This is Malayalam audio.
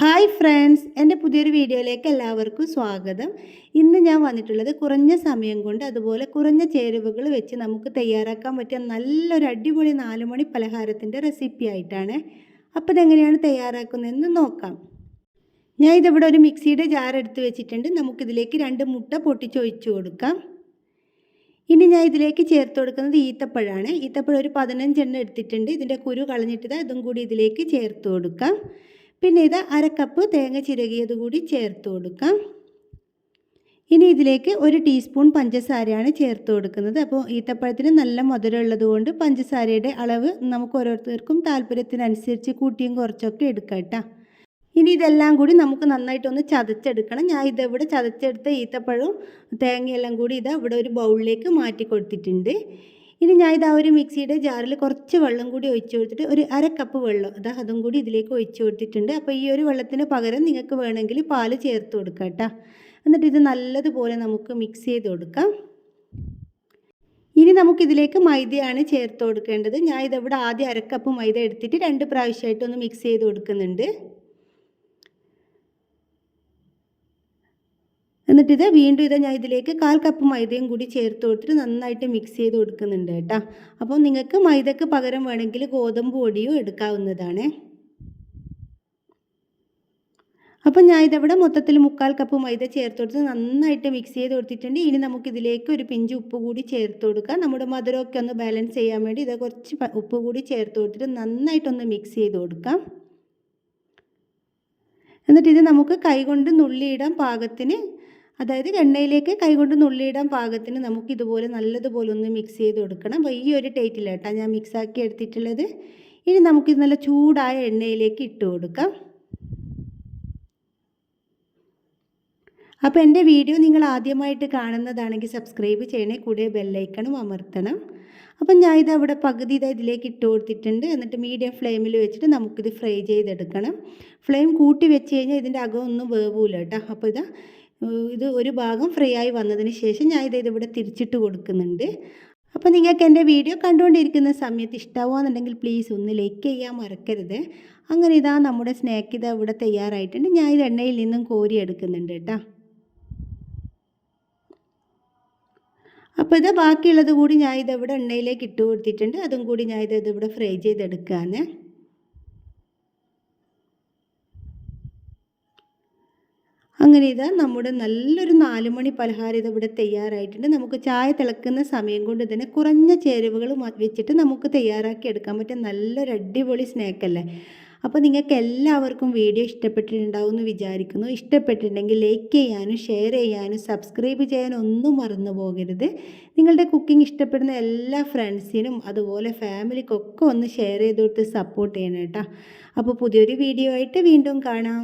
ഹായ് ഫ്രണ്ട്സ് എന്റെ പുതിയൊരു വീഡിയോയിലേക്ക് എല്ലാവർക്കും സ്വാഗതം. ഇന്ന് ഞാൻ വന്നിട്ടുള്ളത് കുറഞ്ഞ സമയം കൊണ്ട് അതുപോലെ കുറഞ്ഞ ചേരുവകൾ വെച്ച് നമുക്ക് തയ്യാറാക്കാൻ പറ്റിയ നല്ലൊരു അടിപൊളി നാലുമണി പലഹാരത്തിന്റെ റെസിപ്പി ആയിട്ടാണ്. അപ്പോൾ ഇതെങ്ങനെയാണ് തയ്യാറാക്കുന്നതെന്ന് നോക്കാം. ഞാൻ ഇതിവിടെ ഒരു മിക്സിയുടെ ജാർ എടുത്ത് വെച്ചിട്ടുണ്ട്. നമുക്കിതിലേക്ക് രണ്ട് മുട്ട പൊട്ടിച്ചൊഴിച്ച് കൊടുക്കാം. ഇനി ഞാൻ ഇതിലേക്ക് ചേർത്ത് കൊടുക്കുന്നത് ഈത്തപ്പഴമാണ് ഈത്തപ്പഴം ഒരു പതിനഞ്ചെണ്ണം എടുത്തിട്ടുണ്ട്. ഇതിന്റെ കുരു കളഞ്ഞിട്ട് ഇതും കൂടി ഇതിലേക്ക് ചേർത്ത് കൊടുക്കാം. പിന്നെ ഇത് അര കപ്പ് തേങ്ങ ചിരകിയത് കൂടി ചേർത്ത് കൊടുക്കാം. ഇനി ഇതിലേക്ക് ഒരു ടീസ്പൂൺ പഞ്ചസാരയാണ് ചേർത്ത് കൊടുക്കുന്നത്. അപ്പോൾ ഈത്തപ്പഴത്തിന് നല്ല മധുരം ഉള്ളത് കൊണ്ട് പഞ്ചസാരയുടെ അളവ് നമുക്ക് ഓരോരുത്തർക്കും താല്പര്യത്തിനനുസരിച്ച് കൂട്ടിയും കുറച്ചൊക്കെ എടുക്കാം ഇനി ഇതെല്ലാം കൂടി നമുക്ക് നന്നായിട്ടൊന്ന് ചതച്ചെടുക്കണം. ഞാൻ ഇതെവിടെ ചതച്ചെടുത്ത ഈത്തപ്പഴവും തേങ്ങയെല്ലാം കൂടി ഇതാ ഇവിടെ ഒരു ബൗളിലേക്ക് മാറ്റി കൊടുത്തിട്ടുണ്ട്. ഇനി ഞാൻ ഇതാ ഒരു മിക്സിയുടെ ജാറിൽ കുറച്ച് വെള്ളം കൂടി ഒഴിച്ചു കൊടുത്തിട്ട് ഒരു അര കപ്പ് വെള്ളം അതാ അതും കൂടി ഇതിലേക്ക് ഒഴിച്ചു കൊടുത്തിട്ടുണ്ട്. അപ്പോൾ ഈ ഒരു വെള്ളത്തിന് പകരം നിങ്ങൾക്ക് വേണമെങ്കിൽ പാൽ ചേർത്ത് കൊടുക്കാം കേട്ടോ. എന്നിട്ട് ഇത് നല്ലതുപോലെ നമുക്ക് മിക്സ് ചെയ്ത് കൊടുക്കാം. ഇനി നമുക്കിതിലേക്ക് മൈദയാണ് ചേർത്ത് കൊടുക്കേണ്ടത്. ഞാൻ ഇതിവിടെ ആദ്യം അരക്കപ്പ് മൈദ എടുത്തിട്ട് രണ്ട് പ്രാവശ്യമായിട്ടൊന്ന് മിക്സ് ചെയ്ത് കൊടുക്കുന്നുണ്ട്. എന്നിട്ട് ഇത് വീണ്ടും ഇത് ഞാൻ ഇതിലേക്ക് കാൽ കപ്പ് മൈദയും കൂടി ചേർത്ത് കൊടുത്തിട്ട് നന്നായിട്ട് മിക്സ് ചെയ്ത് കൊടുക്കുന്നുണ്ട് കേട്ടോ. അപ്പോൾ നിങ്ങൾക്ക് മൈദക്ക് പകരം വേണമെങ്കിൽ ഗോതമ്പ് പൊടിയും എടുക്കാവുന്നതാണ്. അപ്പം ഞാൻ ഇതവിടെ മൊത്തത്തിൽ മുക്കാൽ കപ്പ് മൈദ ചേർത്ത് കൊടുത്ത് നന്നായിട്ട് മിക്സ് ചെയ്ത് കൊടുത്തിട്ടുണ്ട്. ഇനി നമുക്കിതിലേക്ക് ഒരു പിഞ്ച് ഉപ്പ് കൂടി ചേർത്ത് കൊടുക്കാം. നമ്മുടെ മധുരമൊക്കെ ഒന്ന് ബാലൻസ് ചെയ്യാൻ വേണ്ടി ഇത് കുറച്ച് ഉപ്പ് കൂടി ചേർത്ത് കൊടുത്തിട്ട് നന്നായിട്ടൊന്ന് മിക്സ് ചെയ്ത് കൊടുക്കാം. എന്നിട്ട് ഇത് നമുക്ക് കൈകൊണ്ട് നുള്ളിയിടാൻ പാകത്തിന് അതായത് എണ്ണയിലേക്ക് കൈകൊണ്ട് നുള്ളിയിടാൻ പാകത്തിന് നമുക്ക് ഇതുപോലെ നല്ലതുപോലെ ഒന്ന് മിക്സ് ചെയ്ത് കൊടുക്കണം. അപ്പോൾ ഈ ഒരു ടേറ്റിലാട്ടാണ് ഞാൻ മിക്സാക്കി എടുത്തിട്ടുള്ളത്. ഇനി നമുക്കിത് നല്ല ചൂടായ എണ്ണയിലേക്ക് ഇട്ട് കൊടുക്കാം. അപ്പോൾ എന്റെ വീഡിയോ നിങ്ങൾ ആദ്യമായിട്ട് കാണുന്നതാണെങ്കിൽ സബ്സ്ക്രൈബ് ചെയ്യണേ കൂടെ ബെല്ലൈക്കണും അമർത്തണം. അപ്പം ഞാൻ ഇത് അവിടെ പകുതി ഇതാ ഇതിലേക്ക് ഇട്ട് കൊടുത്തിട്ടുണ്ട്. എന്നിട്ട് മീഡിയം ഫ്ലെയിമിൽ വെച്ചിട്ട് നമുക്കിത് ഫ്രൈ ചെയ്തെടുക്കണം. ഫ്ലെയിം കൂട്ടി വെച്ച് കഴിഞ്ഞാൽ ഇതിന്റെ അകമൊന്നും വേവൂല കേട്ടോ അപ്പോൾ ഇതാ ഇത് ഒരു ഭാഗം ഫ്രീ ആയി വന്നതിന് ശേഷം ഞാൻ ഇത് ഇതിവിടെ തിരിച്ചിട്ട് കൊടുക്കുന്നുണ്ട്. അപ്പോൾ നിങ്ങൾക്ക് എന്റെ വീഡിയോ കണ്ടുകൊണ്ടിരിക്കുന്ന സമയത്ത് ഇഷ്ടമാവുകയെന്നുണ്ടെങ്കിൽ പ്ലീസ് ഒന്ന് ലൈക്ക് ചെയ്യാൻ മറക്കരുത്. അങ്ങനെ ഇതാ നമ്മുടെ സ്നാക്ക് ഇതാ ഇവിടെ തയ്യാറായിട്ടുണ്ട്. ഞാൻ ഇത് എണ്ണയിൽ നിന്നും കോരി എടുക്കുന്നുണ്ട് കേട്ടോ. അപ്പോൾ ഇത് ബാക്കിയുള്ളത് കൂടി ഞാൻ ഇവിടെ എണ്ണയിലേക്ക് ഇട്ട് കൊടുത്തിട്ടുണ്ട്. അതും കൂടി ഞാൻ ഇത് ഇവിടെ ഫ്രൈ ചെയ്തെടുക്കുകയാണ്. അങ്ങനെ ഇതാ നമ്മുടെ നല്ലൊരു നാല് മണി പലഹാരം ഇതിവിടെ തയ്യാറായിട്ടുണ്ട്. നമുക്ക് ചായ തിളക്കുന്ന സമയം കൊണ്ട് തന്നെ കുറഞ്ഞ ചേരുവകൾ വെച്ചിട്ട് നമുക്ക് തയ്യാറാക്കി എടുക്കാൻ പറ്റിയ നല്ലൊരു അടിപൊളി സ്നാക്കല്ലേ അപ്പോൾ നിങ്ങൾക്ക് എല്ലാവർക്കും വീഡിയോ ഇഷ്ടപ്പെട്ടിട്ടുണ്ടാവും എന്ന് വിചാരിക്കുന്നു. ഇഷ്ടപ്പെട്ടിട്ടുണ്ടെങ്കിൽ ലൈക്ക് ചെയ്യാനും ഷെയർ ചെയ്യാനും സബ്സ്ക്രൈബ് ചെയ്യാനും ഒന്നും മറന്നു പോകരുത്. നിങ്ങളുടെ കുക്കിംഗ് ഇഷ്ടപ്പെടുന്ന എല്ലാ ഫ്രണ്ട്സിനും അതുപോലെ ഫാമിലിക്കൊക്കെ ഒന്ന് ഷെയർ ചെയ്ത് കൊടുത്ത് സപ്പോർട്ട് ചെയ്യണം കേട്ടോ. അപ്പോൾ പുതിയൊരു വീഡിയോ ആയിട്ട് വീണ്ടും കാണാം.